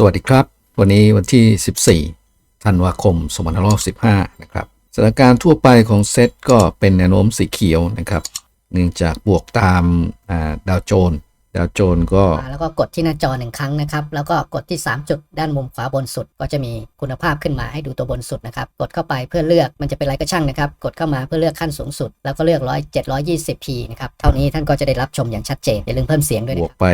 สวัสดีครับ วันนี้วันที่ 14 ธันวาคม 2515นะครับสถานการณ์ทั่วไปของเซตก็เป็นแนวโน้มสีเขียวนะครับ เนื่องจากบวกตามอ่าดาวโจนส์ดาวโจนส์ก็อ่าแล้วก็กดที่หน้าจอหนึ่งครั้งนะครับ แล้วก็กดที่ 3 จุดด้านมุมขวาบนสุด ก็จะมีคุณภาพขึ้นมาให้ดูตัวบนสุดนะครับ กดเข้าไปเพื่อเลือกมันจะเป็นอะไรก็ช่างนะครับ กดเข้ามาเพื่อเลือกขั้นสูงสุด แล้วก็เลือก100 720p นะครับ เท่านี้ท่านก็จะได้รับชมอย่างชัดเจนอย่าลืมเพิ่มเสียงด้วยบนะวคกรับไป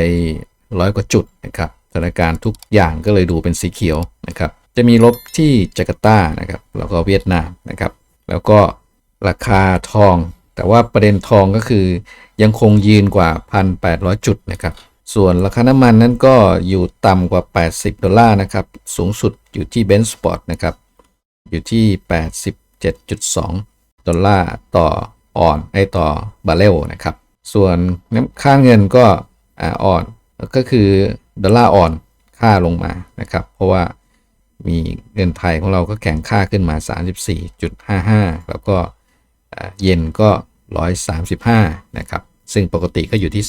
ร้อยกว่าจุดนะครับส ถานการณ์ทุกอย่างก็เลยดูเป็นสีเขียวนะครับ จะมีลบที่จาการ์ตานะครับ แล้วก็เวียดนามนะครับ แล้วก็ราคาทอง แต่ว่าประเด็นทองก็คือ ยังคงยืนกว่า 1,800 จุดนะครับ ส่วนราคาน้ำมันนั้นก็อยู่ต่ำกว่า 80 ดอลลาร์นะครับ สูงสุดอยู่ที่เบน c ์สปอร์ตนะครับ อยู่ที่ 87.2 ดอลลาร์ต่อออนไอต่อบาร์เรลนะครับ ส่วนน้ำค่าเงินก็อ่อ่อนก็คือ ดอลลาร์อ่อนค่าลงมานะครับ เพราะว่ามีเงินไทยของเราก็แข็งค่าขึ้นมา 34.55 แล้วก็เยนก็ 135 นะครับ ซึ่งปกติก็อยู่ที่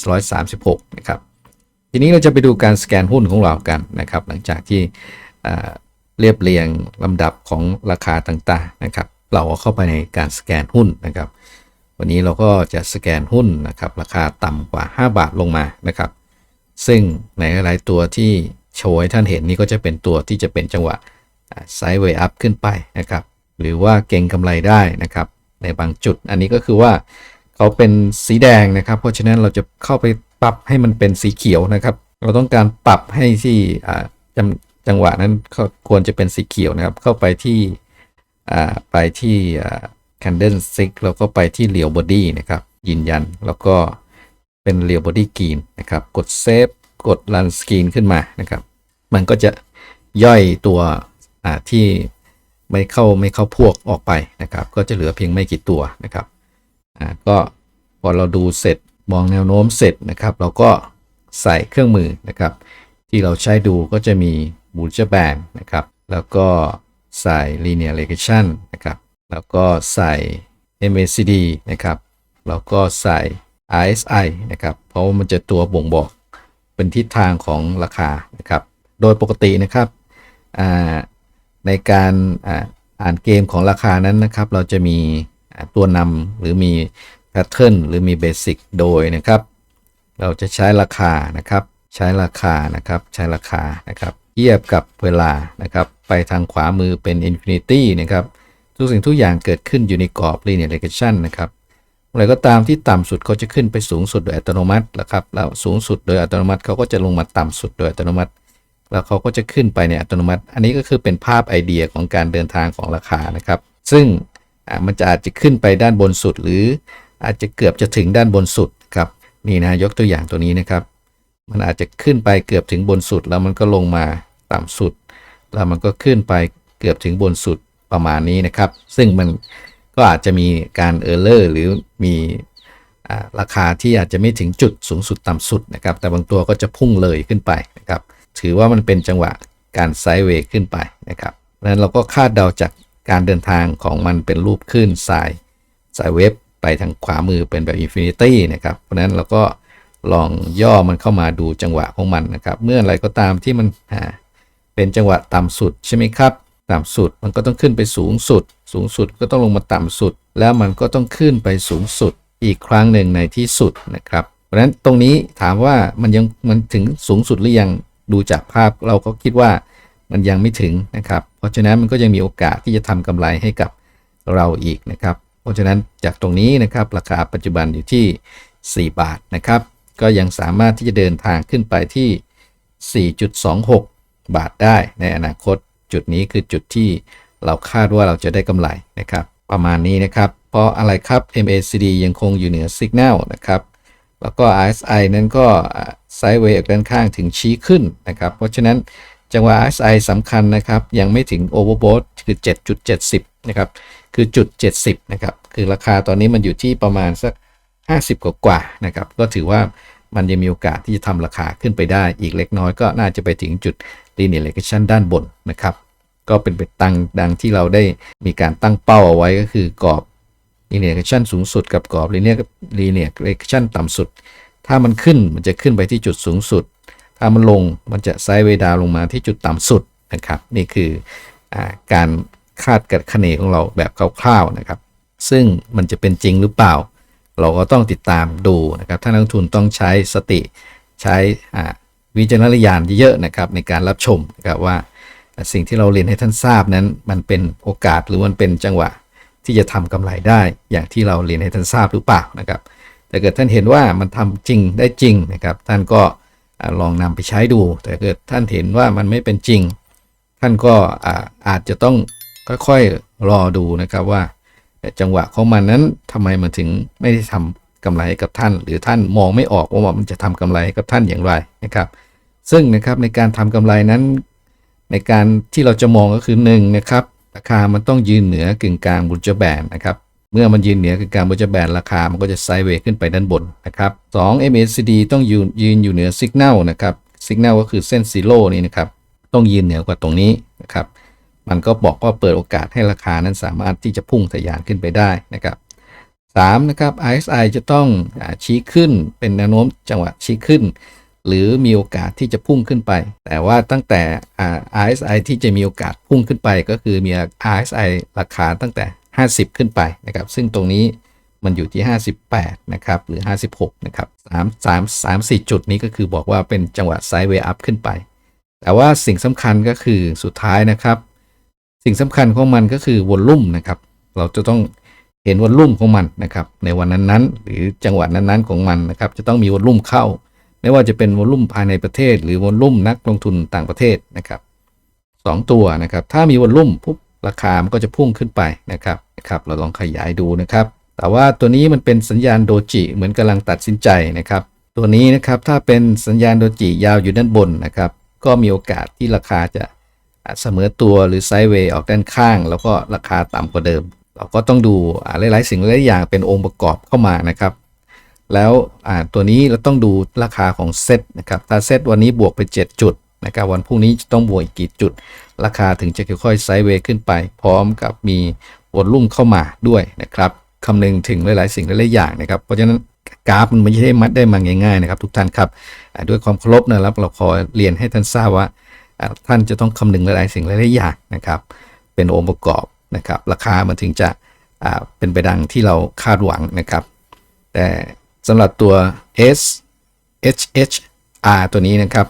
136 นะครับ ทีนี้เราจะไปดูการสแกนหุ้นของเรากันนะครับ หลังจากที่เรียบเรียงลำดับของราคาต่างๆนะครับ เราเข้าไปในการสแกนหุ้นนะครับ วันนี้เราก็จะสแกนหุ้นนะครับ ราคาต่ำกว่า 5 บาทลงมานะครับ ซึ่งในหลาย ๆ ตัวที่โชว์ให้ท่านเห็นนี่ก็จะเป็นตัวที่จะเป็นจังหวะไซด์เวย์อัพขึ้นไปนะครับ หรือว่าเก่งกำไรได้นะครับ ในบางจุด อันนี้ก็คือว่าเขาเป็นสีแดงนะครับ เพราะฉะนั้นเราจะเข้าไปปรับให้มันเป็นสีเขียวนะครับ เราต้องการปรับให้ที่จจังหวะนั้นควรจะเป็นสีเขียวนะครับ เข้าไปที่ไปที่ candle stick แล้วก็ไปที่ real body นะครับยืนยันแล้วก็ เป็น real body green นนะครับ กด save กด run screen ขึ้นมานะครับ มันก็จะย่อยตัวที่ไม่เข้าไม่เข้าพวกออกไปนะครับ ก็จะเหลือเพียงไม่กี่ตัวนะครับอ่าก็พอเราดูเสร็จมองแนวโน้มเสร็จนะครับ เราก็ใส่เครื่องมือนะครับ ที่เราใช้ดูก็จะมี b u l l e r Band นะครับ แล้วก็ใส่ Linear Regression นะครับ แล้วก็ใส่ MACD นะครับ แล้วก็ใส่ RSI นะครับเพราะว่ามันจะตัวบ่งบอกเป็นทิศทางของราคานะครับ โดยปกตินะครับในการอ่าอ่านเกมของราคานั้นนะครับ เราจะมีตัวนำหรือมีแพทเทิร์นหรือมีเบสิกโดยนะครับ เราจะใช้ราคานะครับ ใช้ราคานะครับ ใช้ราคานะครับ เทียบกับเวลานะครับ ไปทางขวามือเป็น Infinity นะครับ ทุกสิ่งทุกอย่างเกิดขึ้นอยู่ในกรอบ linear regression นะครับ อะไรก็ตามที่ต่ำสุดเขาจะขึ้นไปสูงสุดโดยอัตโนมัตินะครับแล้วสูงสุดโดยอัตโนมัติเขาก็จะลงมาต่ำสุดโดยอัตโนมัติ แล้วเขาก็จะขึ้นไปในอัตโนมัติ อันนี้ก็คือเป็นภาพไอเดียของการเดินทางของราคานะครับ ซึ่งมันจะอาจจะขึ้นไปด้านบนสุด หรืออาจจะเกือบจะถึงด้านบนสุดครับนี่นะยกตัวอย่างตัวนี้นะครับ มันอาจจะขึ้นไปเกือบถึงบนสุด แล้วมันก็ลงมาต่ำสุด แล้วมันก็ขึ้นไปเกือบถึงบนสุดประมาณนี้นะครับ ซึ่งมัน ก็อาจจะมีการเออร์เลอร์หรือมีราคาที่อาจจะไม่ถึงจุดสูงสุดต่ำสุดนะครับ แต่บางตัวก็จะพุ่งเลยขึ้นไปนะครับ ถือว่ามันเป็นจังหวะการไซด์เวย์ขึ้นไปนะครับเพราะนั้นเราก็คาดเดาจากการเดินทางของมันเป็นรูปขึ้นสายสายเวฟไปทางขวามือเป็นแบบอินฟินิตี้นะครับ เพราะนั้นเราก็ลองย่อมันเข้ามาดูจังหวะของมันนะครับ เมื่ออะไรก็ตามที่มันเป็นจังหวะต่ำสุดใช่ไหมครับ ต่ำสุดมันก็ต้องขึ้นไปสูงสุด สูงสุดก็ต้องลงมาต่ำสุด แล้วมันก็ต้องขึ้นไปสูงสุดอีกครั้งหนึ่งในที่สุดนะครับ เพราะฉะนั้นตรงนี้ถามว่ามันยังมันถึงสูงสุดหรือยังดูจากภาพเราก็คิดว่ามันยังไม่ถึงนะครับ เพราะฉะนั้นมันก็ยังมีโอกาสที่จะทำกำไรให้กับเราอีกนะครับ เพราะฉะนั้นจากตรงนี้นะครับราคาปัจจุบันอยู่ที่ 4 บาทนะครับ ก็ยังสามารถที่จะเดินทางขึ้นไปที่ 4.26 บาทได้ในอนาคตจุดนี้คือจุดที่ เราคาดว่าเราจะได้กำไรนะครับ ประมาณนี้นะครับ เพราะอะไรครับ MACD ยังคงอยู่เหนือ Signal นะครับ แล้วก็ RSI นั้นก็ไซด์เวย์ออกด้านข้างถึงชี้ขึ้นนะครับ เพราะฉะนั้นจังหวะ RSI สำคัญนะครับ ยังไม่ถึง Overbought คือ 7.70 นะครับ คือจุด 70 นะครับ คือราคาตอนนี้มันอยู่ที่ประมาณสัก 50 กว่ากว่านะครับ ก็ถือว่ามันยังมีโอกาสที่จะทำราคาขึ้นไปได้อีกเล็กน้อยก็น่าจะไปถึงจุด linear regression ด้านบนนะครับ ก็เป็นไปตังดังที่เราได้มีการตั้งเป้าเอาไว้ก็คือกรอบ linear regression สูงสุดกับกรอบ linear linear regression ต่ำสุด ถ้ามันขึ้นมันจะขึ้นไปที่จุดสูงสุด ถ้ามันลงมันจะไซด์เวดาวน์ลงมาที่จุดต่ำสุดนะครับ นี่คืออการคาดกัดคะเนของเราแบบคร่าวๆนะครับ ซึ่งมันจะเป็นจริงหรือเปล่า เราก็ต้องติดตามดูนะครับ ถ้านักทุนต้องใช้สติใช้วิจารณญาณเยอะๆนะครับในการรับชมนะครับว่า สิ่งที่เราเรียนให้ท่านทราบนั้น มันเป็นโอกาสหรือมันเป็นจังหวะที่จะทำกำไรได้อย่างที่เราเรียนให้ท่านทราบหรือเปล่านะครับแต่เกิดท่านเห็นว่ามันทำจริงได้จริงนะครับ ท่านก็ลองนำไปใช้ดู แต่เกิดท่านเห็นว่ามันไม่เป็นจริง ท่านก็อาอาจจะต้องค่อยๆรอดูนะครับว่าจังหวะของมันนั้นทำไมมันถึงไม่ได้ทำกำไรให้กับท่าน หรือท่านมองไม่ออกว่ามันจะทำกำไรให้กับท่านอย่างไรนะครับ ซึ่งนะครับในการทำกำไรนั้น ในการที่เราจะมองก็คือหนึ่งนะครับราคามันต้องยืนเหนือกึ่งกลางบุจแบนนะครับเมื่อมันยืนเหนือกึ่งกลางบุจแบนราคามันก็จะไซด์เวย์ขึ้นไปด้านบนนะครับสอง MACD ต้องยืนยืนอยู่เหนือสัญญาณนะครับสัญญาณก็คือเส้นซีโร่นี่นะครับต้องยืนเหนือกว่าตรงนี้นะครับมันก็บอกว่าเปิดโอกาสให้ราคานั้นสามารถที่จะพุ่งทะยานขึ้นไปได้นะครับ3นะครับ RSI จะต้องอชี้ขึ้นเป็นแนวโน้มจังหวะชี้ขึ้น หรือมีโอกาสที่จะพุ่งขึ้นไป แต่ว่าตั้งแต่ RSI ที่จะมีโอกาสพุ่งขึ้นไป ก็คือมี RSI ราคาตั้งแต่ 50 ขึ้นไปนะครับซึ่งตรงนี้มันอยู่ที่ 58 นะครับ หรือ 56 นะครับ 3 3 3 4 จุดนี้ก็คือบอกว่าเป็นจังหวะไซด์เวย์อัพขึ้นไป แต่ว่าสิ่งสำคัญก็คือสุดท้ายนะครับ สิ่งสำคัญของมันก็คือวอลลุ่มนะครับ เราจะต้องเห็นวอลลุ่มของมันนะครับ ในวันนั้นๆ หรือจังหวะนั้นๆของมันนะครับ จะต้องมีวอลลุ่มเข้า ไม่ว่าจะเป็นวอลลุ่มภายในประเทศ หรือวอลลุ่มนักลงทุนต่างประเทศนะครับสองตัวนะครับ ถ้ามีวอลลุ่มปุ๊บราคามันก็จะพุ่งขึ้นไปนะครับนะครับ เราลองขยายดูนะครับ แต่ว่าตัวนี้มันเป็นสัญญาณโดจิเหมือนกำลังตัดสินใจนะครับ ตัวนี้นะครับถ้าเป็นสัญญาณโดจิยาวอยู่ด้านบนนะครับ ก็มีโอกาสที่ราคาจะเสมอตัวหรือไซด์เวย์ออกด้านข้าง แล้วก็ราคาต่ำกว่าเดิม เราก็ต้องดูหลายๆ สิ่งหลายอย่างเป็นองค์ประกอบเข้ามานะครับ แล้วตัวนี้เราต้องดูราคาของเซตนะครับถ้าเซตวันนี้บวกไป 7 จุดนะครับวันพรุ่งนี้จะต้องบวกอีกกี่จุด ราคาถึงจะค่อยๆไซด์เวย์ขึ้นไป พร้อมกับมีวอลลุ่มเข้ามาด้วยนะครับคำนึงถึงหลายๆ สิ่งหลายๆอย่างนะครับ เพราะฉะนั้นกราฟมันไม่ใช่มัดได้มาง่ายๆนะครับทุกท่านครับด้วยความเคารพนะครับเราขอเรียนให้ท่านทราบว่าท่านจะต้องคำนึงหลายๆสิ่งหลายๆอย่างนะครับ เป็นองค์ประกอบนะครับ ราคามันถึงจะเป็นไปดังที่เราคาดหวังนะครับ แต่ สำหรับตัว S H H R ตัวนี้นะครับ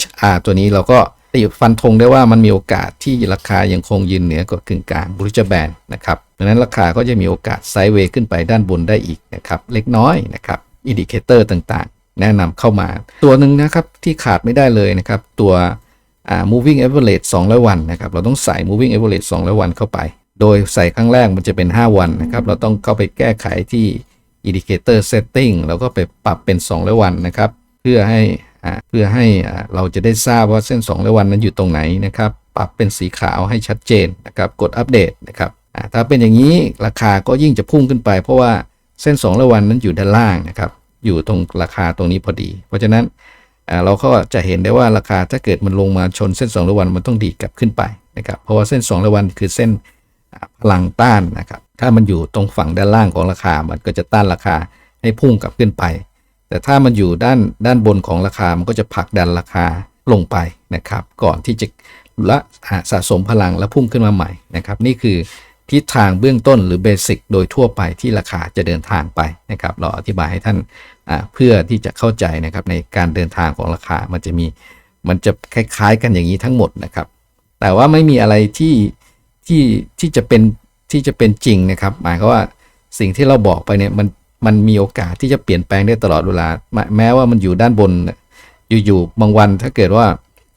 H R ตัวนี้เราก็ตีฟันธงได้ว่ามันมีโอกาสที่ราคายังคงยืนเหนือกว่ากึ่งกลางบริจแบนนะครับดังนั้นราคาก็จะมีโอกาสไซด์เวย์ขึ้นไปด้านบนได้อีกนะครับ เล็กน้อยนะครับอินดิเคเตอร์ต่างๆ แนะนำเข้ามา ตัวหนึ่งนะครับที่ขาดไม่ได้เลยนะครับ ตัว moving average 200 วันนะครับ เราต้องใส่ moving average 200 วันเข้าไป โดยใส่ครั้งแรกมันจะเป็น 5 วันนะครับ เราต้องเข้าไปแก้ไขที่ indicator setting แล้วก็ไปปรับเป็น200วันนะครับ เพื่อให้เพื่อให้เราจะได้ทราบว่าเส้น200วันนั้นอยู่ตรงไหนนะครับ ปรับเป็นสีขาวให้ชัดเจนนะครับ กดอัปเดตนะครับถ้าเป็นอย่างนี้ราคาก็ยิ่งจะพุ่งขึ้นไป เพราะว่าเส้น200วันนั้นอยู่ด้านล่างนะครับ อยู่ตรงราคาตรงนี้พอดี เพราะฉะนั้นอ่าเราก็จะเห็นได้ว่าราคาถ้าเกิดมันลงมาชนเส้น200วันมันต้องดีดกลับขึ้นไปนะครับ เพราะว่าเส้น200วันคือเส้นพลังต้านนะครับ ถ้ามันอยู่ตรงฝั่งด้านล่างของราคา มันก็จะต้านราคาให้พุ่งกลับขึ้นไป แต่ถ้ามันอยู่ด้านด้านบนของราคา มันก็จะผลักดันราคาลงไปนะครับ ก่อนที่จะละอาสะสมพลังแล้วพุ่งขึ้นมาใหม่นะครับ นี่คือทิศทางเบื้องต้นหรือเบสิกโดยทั่วไปที่ราคาจะเดินทางไปนะครับ เราอธิบายให้ท่านเพื่อที่จะเข้าใจนะครับในการเดินทางของราคา มันจะมี มันจะคล้ายๆกันอย่างนี้ทั้งหมดนะครับ แต่ว่าไม่มีอะไรที่ที่ที่จะเป็น ที่จะเป็นจริงนะครับ หมายความว่าสิ่งที่เราบอกไปเนี่ยมันมันมีโอกาสที่จะเปลี่ยนแปลงได้ตลอดเวลาแม้ว่ามันอยู่ด้านบน อยู่ๆบางวันถ้าเกิดว่า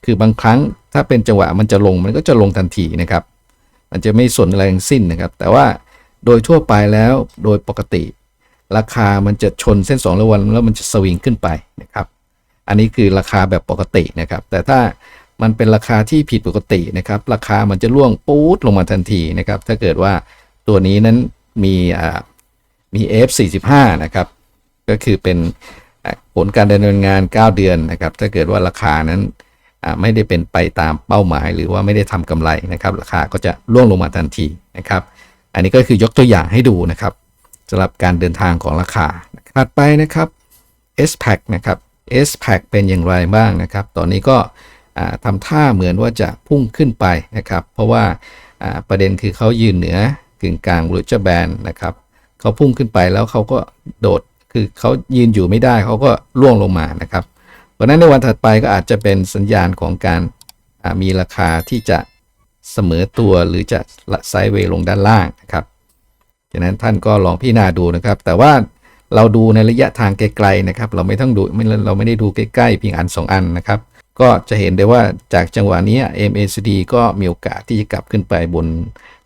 คือบางครั้งถ้าเป็นจังหวะมันจะลงมันก็จะลงทันทีนะครับ มันจะไม่สนอะไรทั้งสิ้นนะครับ แต่ว่าโดยทั่วไปแล้วโดยปกติ ราคามันจะชนเส้น2ร้อยวันแล้วมันจะสวิงขึ้นไปนะครับ อันนี้คือราคาแบบปกตินะครับ แต่ถ้า มันเป็นราคาที่ผิดปกตินะครับ ราคามันจะล่วงปู๊ดลงมาทันทีนะครับ ถ้าเกิดว่าตัวนี้นั้นมีอ่ามี F45 นะครับ ก็คือเป็นผลการดำเนินงาน 9 เดือนนะครับ ถ้าเกิดว่าราคานั้นไม่ได้เป็นไปตามเป้าหมาย หรือว่าไม่ได้ทำกำไรนะครับ ราคาก็จะล่วงลงมาทันทีนะครับ อันนี้ก็คือยกตัวอย่างให้ดูนะครับสำหรับการเดินทางของราคาถัดไปนะครับ S p a c นะครับ s p a c เป็นอย่างไรบ้างนะครับ ตอนนี้ก็ ทำท่าเหมือนว่าจะพุ่งขึ้นไปนะครับ เพราะว่าประเด็นคือเขายืนเหนือกึ่งกลางบริจแบนนะครับเขาพุ่งขึ้นไปแล้วเขาก็โดดคือเขายืนอยู่ไม่ได้เขาก็ล่วงลงมานะครับ เพราะนั้นในวันถัดไปก็อาจจะเป็นสัญญาณของการมีราคาที่จะเสมอตัวหรือจะไซด์เวย์ลงด้านล่างนะครับฉะนั้นท่านก็ลองพิจารณาดูนะครับ แต่ว่าเราดูในระยะทางไกลๆนะครับ เราไม่ต้องดูไม่เราไม่ได้ดูใกล้ๆเพียงอัน 2 อันนะครับ ก็จะเห็นได้ว่าจากจังหวะนี้ MACD ก็มีโอกาสที่จะกลับขึ้นไปบน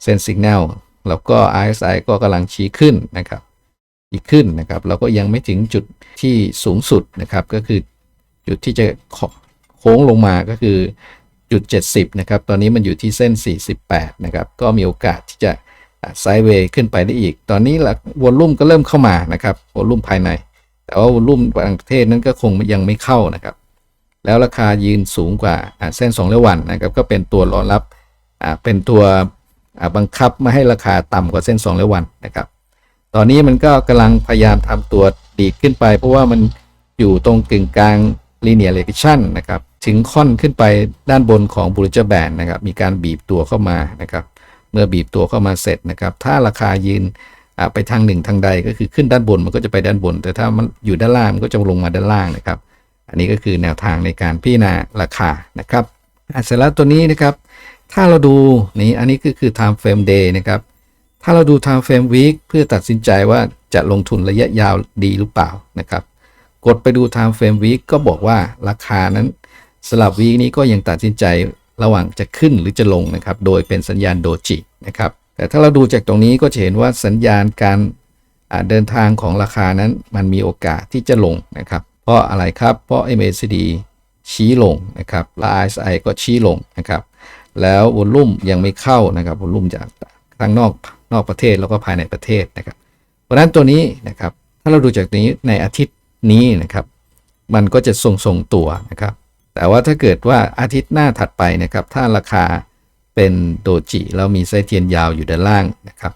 เส้นสัญญาณแล้วก็ RSI ก็กำลังชี้ขึ้นนะครับชี้ขึ้นนะครับแล้วก็ยังไม่ถึงจุดที่สูงสุดนะครับ ก็คือจุดที่จะโค้งลงมาก็คือจุด 70 นะครับ ตอนนี้มันอยู่ที่เส้น 48 นะครับ ก็มีโอกาสที่จะไซด์เวย์ขึ้นไปได้อีก ตอนนี้ละวอลลุ่มก็เริ่มเข้ามานะครับวอลลุ่มภายใน แต่ว่าวอลลุ่มบางประเทศนั้นก็คงยังไม่เข้านะครับ แล้วราคายืนสูงกว่าเส้น2เลวันนะครับก็เป็นตัวรองรับเป็นตัวบังคับไม่ให้ราคาต่ำกว่าเส้น2เลวันนะครับ ตอนนี้มันก็กำลังพยายามทำตัวดีขึ้นไป เพราะว่ามันอยู่ตรงกึ่งกลาง linear regression นะครับถึงค่อนขึ้นไปด้านบนของ Bollinger Band นะครับมีการบีบตัวเข้ามานะครับเมื่อบีบตัวเข้ามาเสร็จนะครับถ้าราคายืนไปทางหนึ่งทางใดก็คือขึ้นด้านบนมันก็จะไปด้านบน แต่ถ้ามันอยู่ด้านล่างมันก็จะลงมาด้านล่างนะครับ อันนี้ก็คือแนวทางในการพิจารณาราคานะครับอะเสร็จแล้วตัวนี้นะครับถ้าเราดูนี่อันนี้ก็คือ time frame day นะครับถ้าเราดู time frame week เพื่อตัดสินใจว่าจะลงทุนระยะยาวดีหรือเปล่านะครับ กดไปดู time frame week ก็บอกว่าราคานั้นสลับวีคนี้ก็ยังตัดสินใจระหว่างจะขึ้นหรือจะลงนะครับ โดยเป็นสัญญาณโดจินะครับ แต่ถ้าเราดูจากตรงนี้ก็จะเห็นว่าสัญญาณการเดินทางของราคานั้นมันมีโอกาสที่จะลงนะครับ เพราะอะไรครับ เพราะ MACD ชี้ลงนะครับและ RSI ก็ชี้ลงนะครับ แล้ววอลลุ่มยังไม่เข้านะครับวอลลุ่มจากทั้งนอกนอกประเทศแล้วก็ภายในประเทศนะครับ เพราะนั้นตัวนี้นะครับ ถ้าเราดูจากนี้ในอาทิตย์นี้นะครับ มันก็จะทรงทรงตัวนะครับ แต่ว่าถ้าเกิดว่าอาทิตย์หน้าถัดไปนะครับ ถ้าราคาเป็นโดจิแล้วมีไส้เทียนยาวอยู่ด้านล่างนะครับ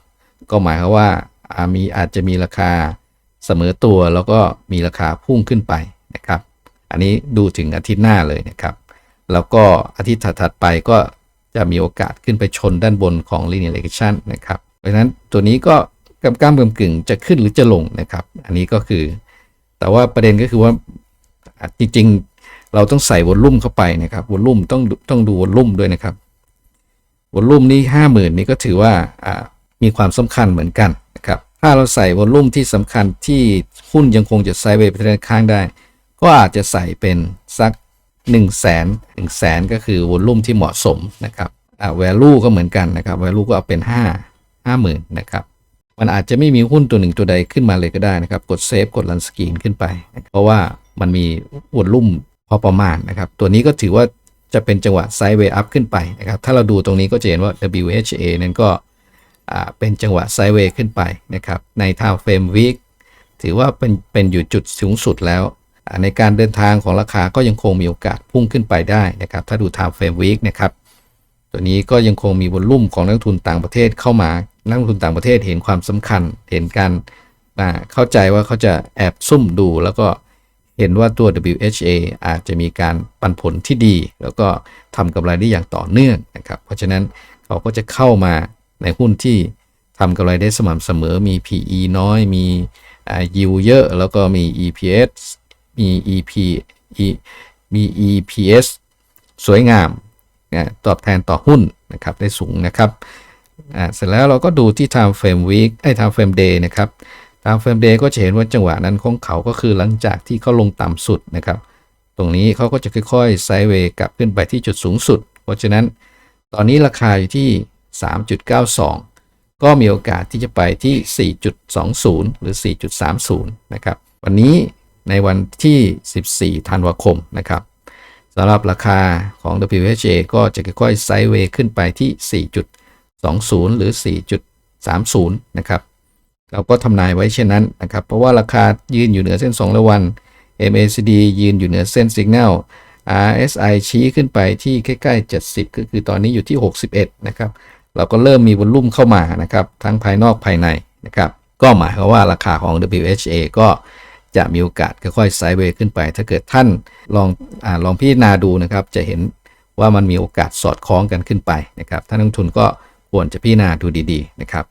ก็หมายความว่ามีอาจจะมีราคา เสมอตัวแล้วก็มีราคาพุ่งขึ้นไปนะครับ อันนี้ดูถึงอาทิตย์หน้าเลยนะครับ แล้วก็อาทิตย์ถัดๆไปก็จะมีโอกาสขึ้นไปชนด้านบนของ linear regression นะครับ เพราะฉะนั้นตัวนี้ก็กำก้ามกำกึ่งจะขึ้นหรือจะลงนะครับ อันนี้ก็คือ แต่ว่าประเด็นก็คือว่าจริงๆ เราต้องใส่วอลลุ่มเข้าไปนะครับวอลลุ่มต้องต้องดูวอลลุ่มด้วยนะครับวอลลุ่มนี่ห้าหมื่นนี่ก็ถือว่าอ่ามีความสำคัญเหมือนกันนะครับ ถ้าเราใส่วอลลุ่มที่สำคัญที่หุ้นยังคงจะไซด์เวย์ไปด้านข้างได้ ก็อาจจะใส่เป็นสัก 1 0 0 0 0แสนหนึ่งแสนก็คือวอลลุ่มที่เหมาะสมนะครับอ่า value ก็เหมือนกันนะครับ value ก็เอาเป็น 5 50,000นะครับมันอาจจะไม่มีหุ้นตัวหนึ่งตัวใดขึ้นมาเลยก็ได้นะครับ กดเซฟกดรันสกรีนขึ้นไป เพราะว่ามันมีวอลลุ่มพอประมาณนะครับ ตัวนี้ก็ถือว่าจะเป็นจังหวะไซด์เวย์อัพขึ้นไปนะครับ ถ้าเราดูตรงนี้ก็จะเห็นว่า WHA นั้นก็ เป็นจังหวะไซเวย์ขึ้นไปนะครับใน time frame week ถือว่าเป็นเป็นอยู่จุดสูงสุดแล้ว ในการเดินทางของราคาก็ยังคงมีโอกาสพุ่งขึ้นไปได้นะครับถ้าดู time frame week นะครับตัวนี้ก็ยังคงมีวอลลุ่มของนักทุนต่างประเทศเข้ามานักทุนต่างประเทศเห็นความสำคัญเห็นการเข้าใจว่าเขาจะแอบซุ่มดูแล้วก็เห็นว่าตัว WHA อาจจะมีการปันผลที่ดี แล้วก็ทำกำไรได้อย่างต่อเนื่องนะครับ เพราะฉะนั้นเขาก็จะเข้ามา ในหุ้นที่ทำกำไรได้สม่ำเสมอมี PE น้อย มีอ่า yield เยอะ แล้วก็มี EPS มี EP E มี EPS สวยงามนะตอบแทนต่อหุ้นนะครับได้สูงนะครับเสร็จแล้วเราก็ดูที่ time frame week ไอ้ time frame day นะครับ time frame day ก็จะเห็นว่าจังหวะนั้นของเขาก็คือหลังจากที่เขาลงต่ำสุดนะครับ ตรงนี้เขาก็จะค่อยๆไซด์เวย์กลับขึ้นไปที่จุดสูงสุด เพราะฉะนั้นตอนนี้ราคาอยู่ที่ 3.92 ก็มีโอกาสที่จะไปที่ 4.20 หรือ 4.30 นะครับ วันนี้ในวันที่ 14 ธันวาคมนะครับสำหรับราคาของ WHA ก็จะค่อยๆไซด์เวย์ขึ้นไปที่ 4.20 หรือ 4.30 นะครับ เราก็ทำนายไว้เช่นนั้นนะครับ เพราะว่าราคายืนอยู่เหนือเส้น 2 ระวัน MACD ยืนอยู่เหนือเส้น Signal RSI ชี้ขึ้นไปที่ใกล้ๆ 70 ก็คือตอนนี้อยู่ที่ 61 นะครับ เราก็เริ่มมีวอลลุ่มเข้ามานะครับ ทั้งภายนอกภายในนะครับ ก็หมายความว่าราคาของ WHA ก็จะมีโอกาสค่อยๆไซด์เวย์ขึ้นไป ถ้าเกิดท่านลองอลองพิจารณาดูนะครับ จะเห็นว่ามันมีโอกาสสอดคล้องกันขึ้นไปนะครับท่านนักลงทุนก็ควรจะพิจารณาดูดีๆนะครับ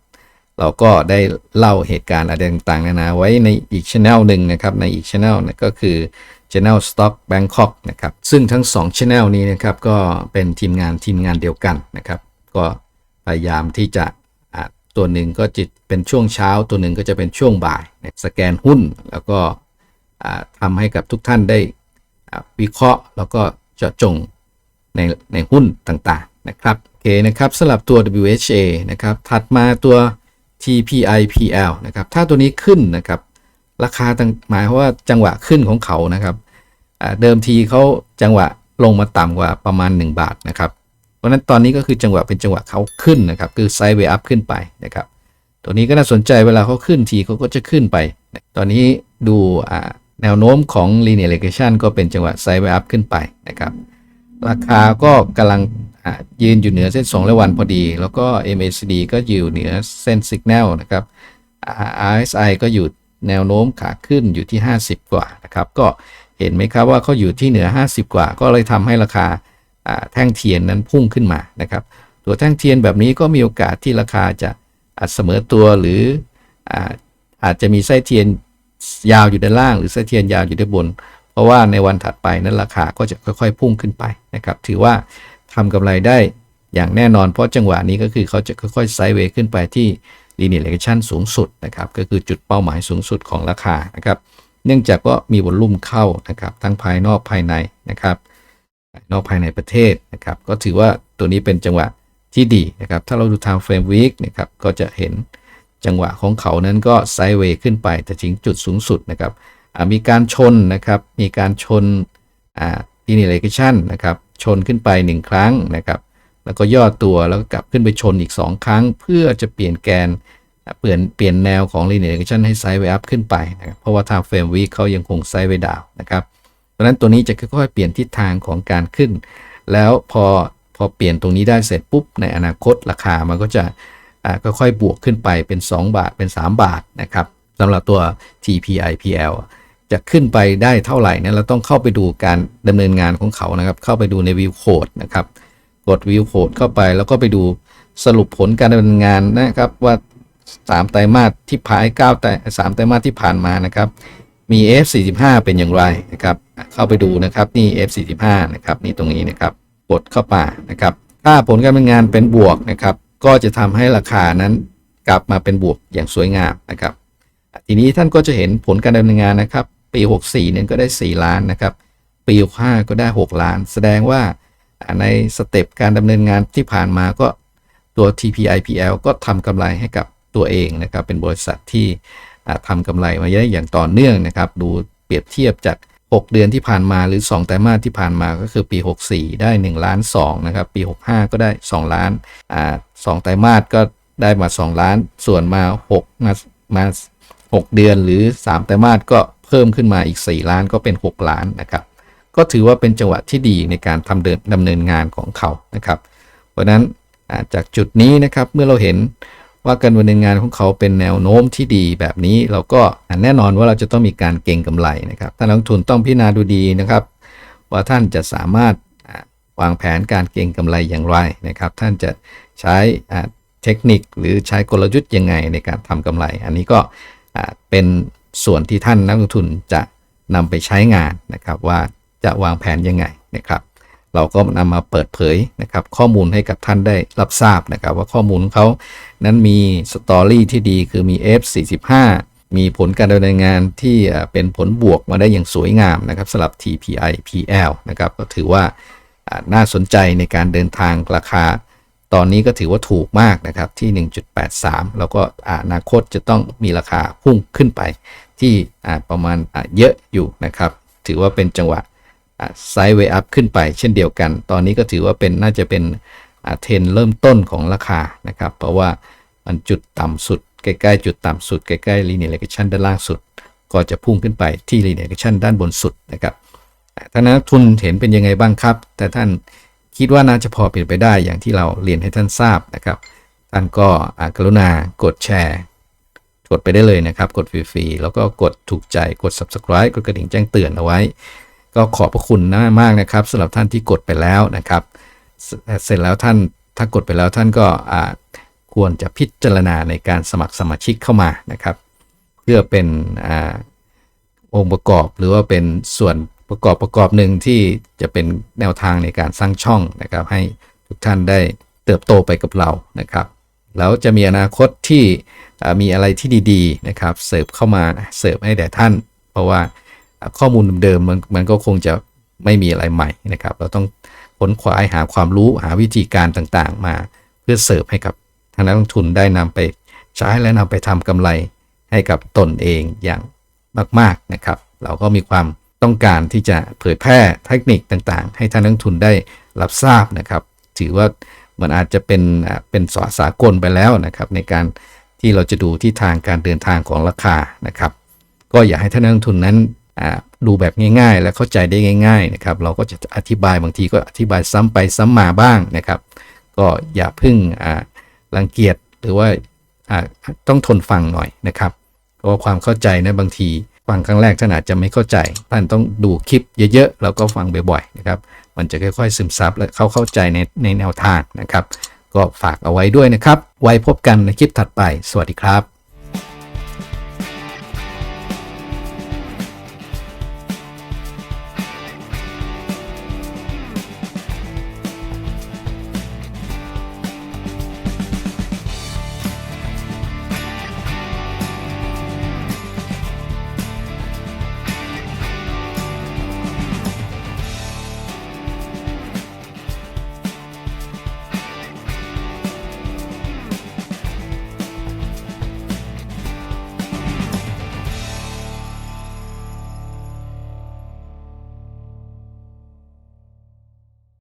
เราก็ได้เล่าเหตุการณ์อะไรต่างๆนานาไว้ในอีกช anel หนึ่งนะครับ ในอีกช anel นะก็คือ Channel Stock Bangkok นะครับ ซึ่งทั้ง 2 Channel นี้นะครับก็เป็นทีมงานทีมงานเดียวกันนะครับ ก็ พยายามที่จะตัวหนึ่งก็จะเป็นช่วงเช้า ตัวหนึ่งก็จะเป็นช่วงบ่าย สแกนหุ้นแล้วก็อ่าทำให้กับทุกท่านได้วิเคราะห์ แล้วก็เจาะจงในในหุ้นต่างๆนะครับโอเคนะครับสำหรับตัว WHA นะครับถัดมาตัว TPIPL นะครับถ้าตัวนี้ขึ้นนะครับราคาต่างหมายว่าจังหวะขึ้นของเขานะครับเดิมทีเขาจังหวะลงมาต่ำกว่าประมาณ 1 บาทนะครับ เพราะนั้นตอนนี้ก็คือจังหวะเป็นจังหวะเขาขึ้นนะครับ คือไซด์เวย์อัพขึ้นไปนะครับ ตัวนี้ก็น่าสนใจเวลาเขาขึ้นทีเขาก็จะขึ้นไป ตอนนี้ดูแนวโน้มของ linear regression ก็เป็นจังหวะไซด์เวย์อัพขึ้นไปนะครับ ราคาก็กำลังยืนอยู่เหนือเส้น2และวันพอดี แล้วก็ MACD ก็อยู่เหนือเส้น Signal นะครับ RSI ก็อยู่แนวโน้มขาขึ้นอยู่ที่ 50 กว่านะครับ ก็เห็นไหมครับว่าเขาอยู่ที่เหนือ 50 กว่า ก็เลยทำให้ราคา แท่งเทียนนั้นพุ่งขึ้นมานะครับ ตัวแท่งเทียนแบบนี้ก็มีโอกาสที่ราคาจะอาจเสมอตัวหรืออาอาจจะมีไส้เทียนยาวอยู่ด้านล่าง หรือไส้เทียนยาวอยู่ด้านบน เพราะว่าในวันถัดไปนั้นราคาก็จะค่อยๆ พุ่งขึ้นไปนะครับ ถือว่าทำกำไรได้อย่างแน่นอนเพราะจังหวะนี้ก็คือเขาจะค่อยๆไซด์เวย์ขึ้นไปที่ linear regression สูงสุดนะครับก็คือจุดเป้าหมายสูงสุดของราคานะครับ เนื่องจากว่ามีวอลลุ่มเข้านะครับทั้งภายนอกภายในนะครับ นอกภายในประเทศนะครับก็ถือว่าตัวนี้เป็นจังหวะที่ดีนะครับถ้าเราดู time frame week นะครับก็จะเห็นจังหวะของเขานั้นก็ไซด์เวย์ขึ้นไปแต่ถึงจุดสูงสุดนะครับมีการชนนะครับมีการชนอ่า linear regression นะครับชนขึ้นไป 1 ครั้งนะครับแล้วก็ย่อตัวแล้วก็กลับขึ้นไปชนอีก 2 ครั้ง เพื่อจะเปลี่ยนแกนเปลี่ยนเปลี่ยนแนวของ linear regression ให้ไซด์เวย์อัพขึ้นไปนะครับเพราะว่า time frame week เขายังคงไซด์เวย์ดาวนะครับ เพราะนั้นตัวนี้จะค่อยๆเปลี่ยนทิศทางของการขึ้น แล้วพอพอเปลี่ยนตรงนี้ได้เสร็จปุ๊บ ในอนาคตราคามันก็จะอ่าค่อยๆบวกขึ้นไปเป็น 2 บาทเป็น 3 บาทนะครับสำหรับตัว TPIPL จะขึ้นไปได้เท่าไหร่เนี่ยเราต้องเข้าไปดูการดำเนินงานของเขานะครับ เข้าไปดูในวิวโคดนะครับ กดวิวโคดเข้าไปแล้วก็ไปดูสรุปผลการดำเนินงานนะครับว่า 3 ไตรมาสที่ผ่าน9ไตร3ไตรมาสที่ผ่านมานะครับ มี F45 เป็นอย่างไรนะครับ เข้าไปดูนะครับนี่ F45 นะครับนี่ตรงนี้นะครับกดเข้ามานะครับ ถ้าผลการดำเนินงานเป็นบวกนะครับ ก็จะทำให้ราคานั้นกลับมาเป็นบวกอย่างสวยงามนะครับ ทีนี้ท่านก็จะเห็นผลการดำเนินงานนะครับ ปี 64เนี่ยก็ได้ 4 ล้านนะครับ ปี 65 ก็ได้ 6 ล้าน แสดงว่าในสเต็ปการดำเนินงานที่ผ่านมาก็ตัว TPIPL ก็ทำกำไรให้กับตัวเองนะครับ เป็นบริษัทที่อ่าทำกำไรมาได้อย่างต่อเนื่องนะครับ ดูเปรียบเทียบจาก 6 เดือนที่ผ่านมาหรือ 2 ไตรมาสที่ผ่านมาก็คือปี 64 ได้1ล้าน2นะครับปี 65 ก็ได้ 2 ล้านอ่าสองไตรมาสก็ได้มา 2 ล้าน ส่วนมา6มามา 6 เดือนหรือ 3 ไตรมาสก็เพิ่มขึ้นมาอีก 4 ล้านก็เป็น 6 ล้านนะครับก็ถือว่าเป็นจังหวะที่ดีในการทำเดินดำเนินงานของเขานะครับ เพราะนั้นจากจุดนี้นะครับเมื่อเราเห็น ว่าการดำเนินงานของเขาเป็นแนวโน้มที่ดีแบบนี้เราก็แน่นอนว่าเราจะต้องมีการเก็งกำไรนะครับท่านนักลงทุนต้องพิจารณาดูดีนะครับ ว่าท่านจะสามารถวางแผนการเก็งกำไรอย่างไรนะครับ ท่านจะใช้เทคนิคหรือใช้กลยุทธ์ยังไงในการทำกำไร อันนี้ก็เป็นส่วนที่ท่านนักลงทุนจะนำไปใช้งานนะครับ ว่าจะวางแผนยังไงนะครับ เราก็นำมาเปิดเผยนะครับข้อมูลให้กับท่านได้รับทราบนะครับ ว่าข้อมูลเขานั้นมีสตอรี่ที่ดีคือมี F45 มีผลการดำเนินงานที่เป็นผลบวกมาได้อย่างสวยงามนะครับสำหรับ TPI PL นะครับก็ถือว่าน่าสนใจในการเดินทางราคา ตอนนี้ก็ถือว่าถูกมากนะครับที่ 1.83 แล้วก็อ่าอนาคตจะต้องมีราคาพุ่งขึ้นไป ที่ประมาณเยอะอยู่นะครับ ถือว่าเป็นจังหวะ ไซด์เวย์อัพขึ้นไปเช่นเดียวกัน ตอนนี้ก็ถือว่าเป็นน่าจะเป็นเทรนเริ่มต้นของราคานะครับ เพราะว่ามันจุดต่ำสุด ใกล้ๆ จุดต่ำสุด ใกล้ๆ linear regression ด้านล่างสุด ก็จะพุ่งขึ้นไปที่ linear regression ด้านบนสุดนะครับท่านนักทุนเห็นเป็นยังไงบ้างครับ แต่ท่านคิดว่าน่าจะพอเป็นไปได้อย่างที่เราเรียนให้ท่านทราบนะครับ ท่านก็กรุณากดแชร์ กดไปได้เลยนะครับ กดฟรีๆ แล้วก็กดถูกใจ กด subscribe กดกระดิ่งแจ้งเตือนเอาไว้ ก็ขอบพระคุณนะมากนะครับสำหรับท่านที่กดไปแล้วนะครับ เสร็จแล้วท่านถ้ากดไปแล้วท่านก็ควรจะพิจารณาในการสมัครสมาชิกเข้ามานะครับ เพื่อเป็นอองค์ประกอบหรือว่าเป็นส่วนประกอบประกอบหนึ่งที่จะเป็นแนวทางในการสร้างช่องนะครับ ให้ทุกท่านได้เติบโตไปกับเรานะครับ แล้วจะมีอนาคตที่มีอะไรที่ดี ๆ นะครับ เสิร์ฟเข้ามาเสิร์ฟให้แด่ท่าน เพราะว่า ข้อมูลเดิมมันมันก็คงจะไม่มีอะไรใหม่นะครับ เราต้องค้นคว้าหาความรู้หาวิธีการต่างๆ มาเพื่อเสิร์ฟให้กับทางนักลงทุนได้นำไปใช้และนำไปทำกำไรให้กับตนเองอย่างมากๆนะครับ เราก็มีความต้องการที่จะเผยแพร่เทคนิคต่างๆ ให้ท่านนักลงทุนได้รับทราบนะครับ ถือว่ามันอาจจะเป็นเป็นสาสากลไปแล้วนะครับ ในการที่เราจะดูที่ทางการเดินทางของราคานะครับ ก็อยากให้ท่านนักลงทุนนั้น ดูแบบง่ายๆ และเข้าใจได้ง่าย ๆนะครับ เราก็จะอธิบายบางทีก็อธิบายซ้ำไปซ้ำมาบ้างนะครับ ก็อย่าเพึ่งรังเกียจหรือว่าอ่าต้องทนฟังหน่อยนะครับ เพราะว่าความเข้าใจนะบางทีฟังครั้งแรกท่านอาจจะไม่เข้าใจท่านต้องดูคลิปเยอะๆแล้วก็ฟังบ่อยๆนะครับ มันจะค่อยๆซึมซับและเข้าเข้าใจในในแนวทางนะครับ ก็ฝากเอาไว้ด้วยนะครับ ไว้พบกันในคลิปถัดไป สวัสดีครับ